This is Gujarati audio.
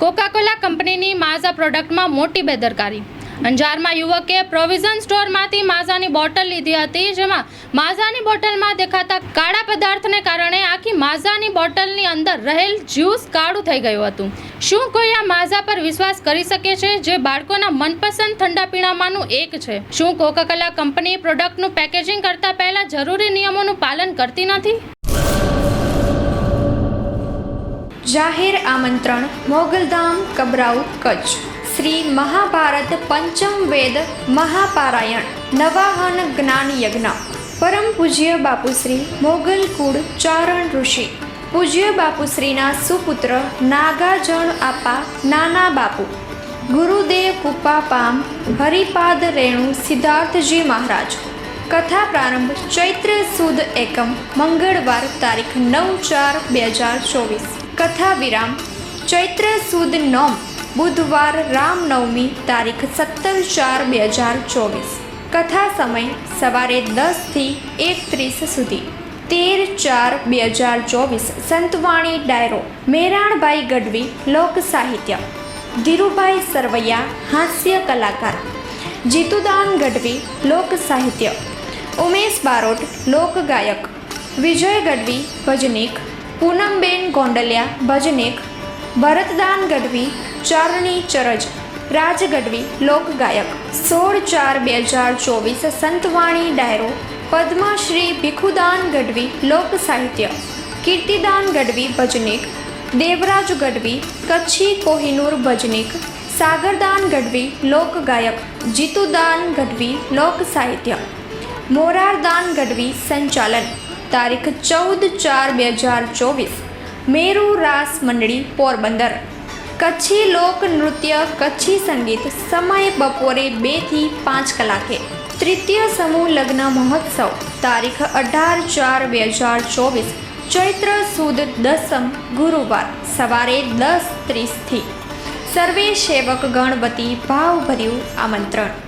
કોકાકોલા કંપનીની માઝા પ્રોડક્ટમાં મોટી બેદરકારી. અંજારમાં યુવકે પ્રોવિઝન સ્ટોરમાંથી માઝાની બોટલ લીધી હતી, જેમાં માઝાની બોટલમાં દેખાતા કાળા પદાર્થને કારણે આખી માઝાની બોટલની અંદર રહેલ જ્યુસ કાળું થઈ ગયું હતું. શું કોઈ આ માઝા પર વિશ્વાસ કરી શકે છે, જે બાળકોના મનપસંદ ઠંડા પીણામાંનું એક છે? શું કોકાકોલા કંપની પ્રોડક્ટનું પેકેજિંગ કરતા પહેલા જરૂરી નિયમોનું પાલન કરતી નથી? જાહેર આમંત્રણ, મોગલધામ, કબરાઉ, કચ્છ. શ્રી મહાભારત પંચમ વેદ, મહાપારાયણ, નવાહન જ્ઞાન યજ્ઞ. પરમ પૂજ્ય બાપુશ્રી, મોગલ કુળ ચારણ ઋષિ. પૂજ્ય બાપુશ્રીના સુપુત્ર નાગાજણ આપા નાના બાપુ. ગુરુદેવ કૃપા પામ, હરિપાદ રેણુ સિદ્ધાર્થજી મહારાજ. કથા પ્રારંભ ચૈત્ર સુદ એકમ, મંગળવાર તારીખ નવ ચાર બે હજાર ચોવીસ. કથા વિરામ ચૈત્ર સુદ નોમ, બુધવાર રામનવમી તારીખ સત્તર ચાર બે હજાર ચોવીસ. કથા સમય સવારે દસથી એકત્રીસ સુધી. તેર ચાર બે હજાર ચોવીસ, સંતવાણી ડાયરો, મેરાણભાઈ ગઢવી, લોક સાહિત્ય. ધીરુભાઈ સરવૈયા, હાસ્ય કલાકાર. જીતુદાન ગઢવી, લોક સાહિત્ય. ઉમેશ બારોટ, લોક ગાયક. વિજય ગઢવી, ભજનીક. પૂનમબેન ગોંડલિયા, ભજનીક. ભરતદાન ગઢવી, ચારણી ચરજ. રાજ ગઢવી, લોક ગાયક. સોળ ચાર બે હજાર ચોવીસ સંતવાણી ડાયરો. પદ્મશ્રી ભીખુદાન ગઢવી, લોક સાહિત્ય. કીર્તિદાન ગઢવી, ભજનીક. દેવરાજ ગઢવી, કચ્છી કોહિનૂર ભજનીક. સાગરદાન ગઢવી, લોક ગાયક. જીતુદાન ગઢવી, લોક સાહિત્ય. મોરારદાન ગઢવી સંચાલન. તારીખ ચૌદ ચાર બે હજાર ચોવીસ. મેરુ રાસ મંડળી પોરબંદર. કચ્છી લોક નૃત્ય, કચ્છી સંગીત સમય બપોરે બેથી પાંચ કલાકે. તૃતીય સમૂહ લગ્ન મહોત્સવ. તારીખ અઢાર ચાર બે હજાર ચોવીસ. ચૈત્ર સુદ દસમ ગુરુવાર. સવારે દસ ત્રીસથી સર્વે સેવક ગણપતિ ભાવભર્યું આમંત્રણ.